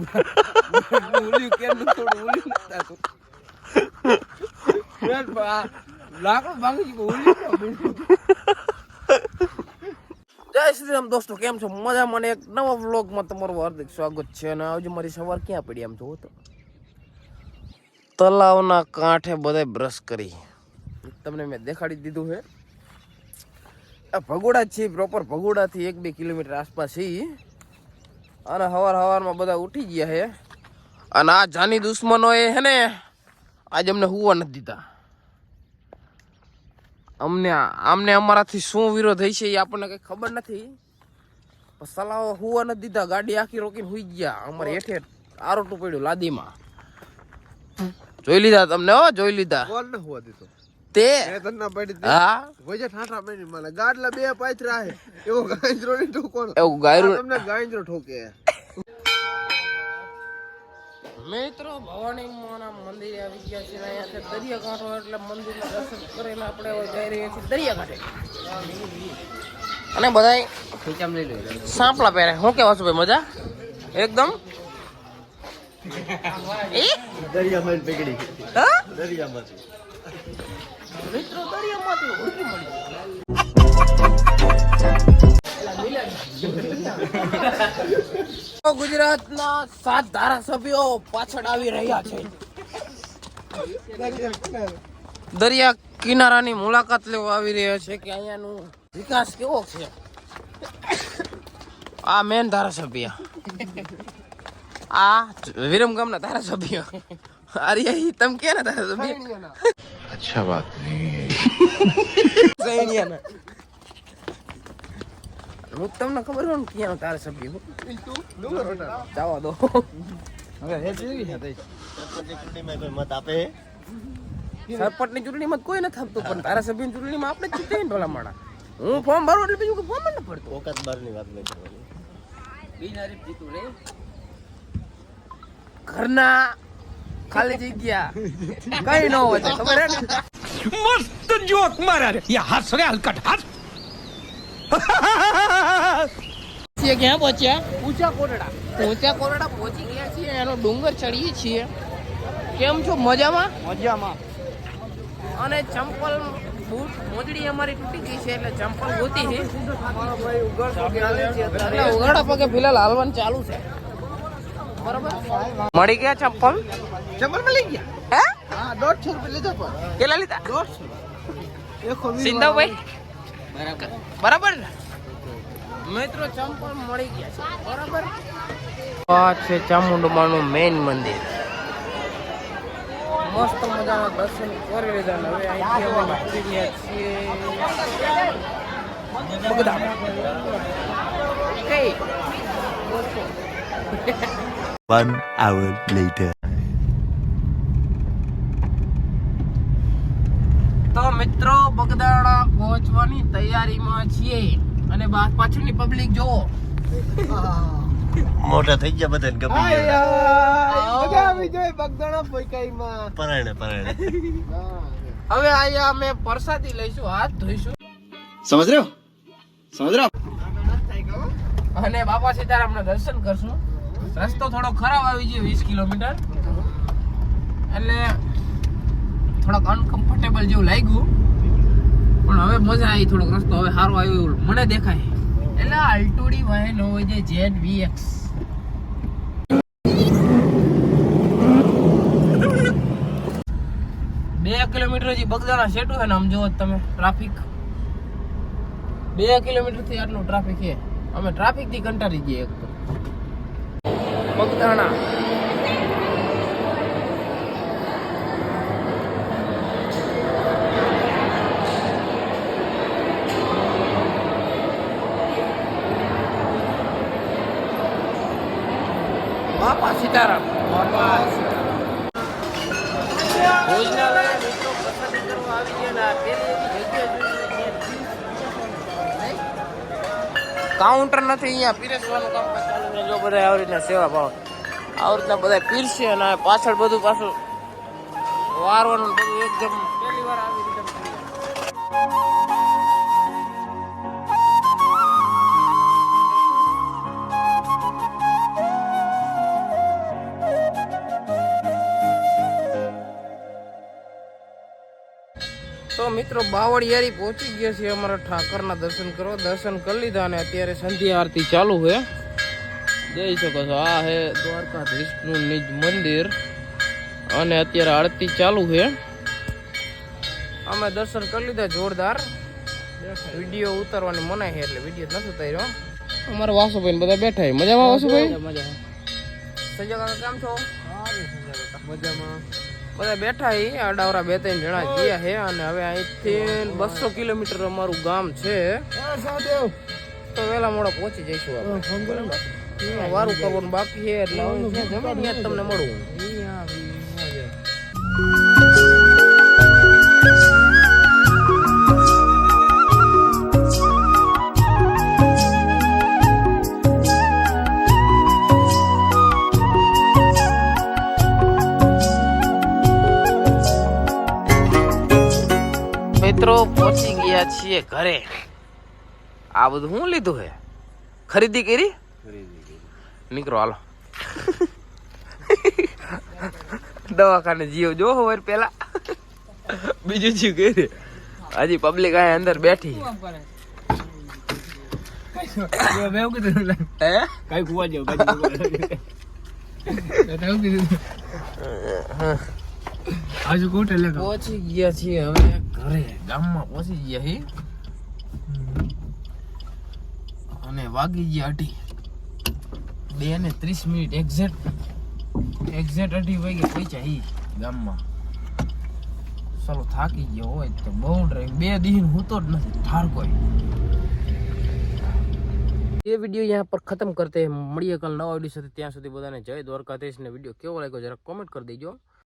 ઓલી કેમ થોડું ઉલ્યું નતા તો જય શ્રી રામ દોસ્તો, કેમ છો? મજા મને એક નવા વ્લોગમાં તમારું હાર્દિક સ્વાગત છે અને આજે મારી સવાર ક્યાં પડી આમ જોવો તો? તલાવના કાંઠે બધાય બ્રશ કરી. તમને મેં દેખાડી દીધું છે. આ ભગોડા છે પ્રોપર ભગોડાથી એક બે કિલોમીટર આસપાસ છે. અને હવાર હવારમાં બધા ઉઠી ગયા છે અને આ જાની દુશ્મનો એ હે ને, આજે અમને હુવા નથી દીધા. અમને આમને અમારાથી શું વિરોધ થઈ છે એ આપણને કંઈ ખબર નથી. સલાહો હુવા નથી દીધા, ગાડી આખી રોકીને હુઈ ગયા. અમારે હેઠે આરોટું પડ્યું લાદીમાં. જોઈ લીધા તમને હો, જોઈ લીધા. હોવા દીધો? તે? હા? વજે ઠાઠા મેની મને ગાડલા બે પાથરા હે. એવો ગાંજરો ની ઠોકોનો એવું ગાયરું તમને ગાંજરો ઠોકે. મિત્રો ભવાની માના મંદિરે આવી ગયા છે અહીંયા દરિયા કાંઠો એટલે મંદિરના દર્શન કરીને આપણે જઈ રહ્યા છીએ દરિયા કાંઠે અને બધાય સાંપલા પહેરે. હું કેવા છું ભાઈ મજા? એકદમ? એ દરિયામાં પકડી. હા? દરિયામાંથી મિત્રો દરિયામાંથી ઓળખી મળી ગુજરાતના સાત ધારાસભ્યો પાછળ આવી રહ્યા છે. દરિયા કિનારાની મુલાકાત લેવા આવી રહ્યા છે કે અહીંયાનું વિકાસ કેવો છે? આ મેન ધારાસભ્ય. આ વિરમગામના ધારાસભ્ય. અરે તમે કે ને ધારાસભ્ય? अच्छा बात नहीं સૈનિયાના હું તમને ખબર હોય ને ક્યાં ધારાસભ્ય હું જવા દો મત આપે સરપંચની ચૂંટણીમાં કોઈ નથી આપતું પણ ધારાસભ્યની ચૂંટણીમાં આપણે જ ચૂંટીએ ને ભલા માણા હું ફોર્મ ભરું એટલે બીજું ફોર્મ જ ન પડતું ઓકાત બારની વાત નહીં કરવાની ઘરના ખાલી જગ્યા. કઈ ન હોય ખબર હે મસ્ત જોક મારા રે. યા હસ રે હલકટ હસ. છીએ ક્યાં પહોંચ્યા? ઊંચા કોરડા. ઊંચા કોરડા પહોંચી ગયા છીએ એનો ડુંગર ચડીએ છીએ. કેમ છો મજામાં? મજામાં. અને ચંપલ બૂટ મોજડી અમારી તૂટી ગઈ છે એટલે ચંપલ ગોતી છે. એટલે ઉઘાડા પગે ફિલહાલ હાલવાનું ચાલુ છે. બરાબર? મળી ગયા ચંપલ? ચંપલ મળી ગયા? હે? હા દોઢસો રૂપિયા લીધો પણ. કેટલા લીધા? દોઢસો. સિંધાભાઈ બરાબર. ને? મિત્રો ચંપલ મળી ગયા છે. બરાબર? આ છે ચામુંડમાનું મેઇન મંદિર. મસ્ત મજાના દર્શન કરી લીધા હવે અહીંથી અમે છીએ બગદાદ કઈ One hour later. મિત્રો બગદાણા પહોંચવાની તૈયારીમાં છીએ. અને બા- પાછળની પબ્લિક જોવો મોટા થઈ ગયા બધા ગમી મજા આવી જોઈએ બગદાણા પોઈકાઈમાં. પરાણે પરાણે. હવે અહીંયા અમે પરસાદી લઈશું હાથ ધોઈશું. સમજ રહ્યો? સમજ રહ્યો? અને બાપા સીતારામના દર્શન કરશું. રસ્તો થોડો ખરાબ આવી ગયો વીસ કિલોમીટર. એટલે થોડોક અનકમ્ફર્ટેબલ જેવું લાગ્યું. પણ હવે મજા આવી થોડોક રસ્તો. હવે સારો આવ્યો એવું મને દેખાય. એટલે અલ્ટુડી વાહન હોય છે જેડ વીએક્સ બે કિલોમીટર જે બગદાણા સેટું છે ને આમ જોવો તમે ટ્રાફિક બે કિલોમીટરથી આટલું ટ્રાફિક છે. અમે ટ્રાફિકથી કંટાળી જઈએ એક તો. બગદાણા બાપા સીતારામ. કાઉન્ટર નથી અહીંયા, પીરસવાનું કામ ચાલુ જો બધા આવી રીતના સેવા ભાવ. આવી રીતના બધા પીરસે અને પાછળ બધું પાછું વારવાનું બધું એકદમ તો મિત્રો બાવળિયારી પહોંચી ગયા છીએ અમારા ઠાકરના દર્શન કરો દર્શન કરી લીધા અને અત્યારે સંધ્યા આરતી ચાલુ છે. જઈ શકો છો. આ છે દ્વારકાધીશનું નિજ મંદિર અને અત્યારે આરતી ચાલુ છે. અમે દર્શન કરી લીધા જોરદાર. વીડિયો ઉતારવાની મનાઈ છે એટલે વીડિયો નથી ઉતાર્યો. અમારા વાસુભાઈ બધા બેઠા છે. મજામાં વાસુભાઈ? સંજય કાકા કેમ છો? મજામાં. બધા બેઠા છે આડાવરા બે ત્રણ જણા ગયા છે અને હવે અહીંથી બસો કિલોમીટર અમારું ગામ છે. તો વહેલા મોડા પહોંચી જઈશું આપણે. વારું કરવાનું બાકી છે એટલે જમીન તમને મળું. ગયા છીએ ઘરે. આ બધું શું લીધું હે? ખરીદી કરી? નીકળો હાલો. દવાખાને જીવ જો હોય પેલા. બીજું જીવ કરી હજી પબ્લિક આ અંદર બેઠી. હે પહોંચી ગયા છીએ હવે ઘરે ગામમાં પહોંચી ગયા છીએ અને વાગી ગયા અઢી બે ને ત્રીસ મિનિટ એક્ઝેક્ટ એક્ઝેક્ટ અઢી વાગે પહોંચ્યા ઈ ગામમાં ચાલો થાકી ગયો હોય તો બહુ ડ્રાઈવ બે દિન હું તો જ નથી ઠાર કોઈ ये वीडियो यहाँ पर खत्म करते हैं મળીએ કલ નવા વિડીયો સાથે ત્યાં સુધી બધાને જય દ્વારકાધીશ ને વિડીયો કેવો લાગ્યો જરા કોમેન્ટ કરી દેજો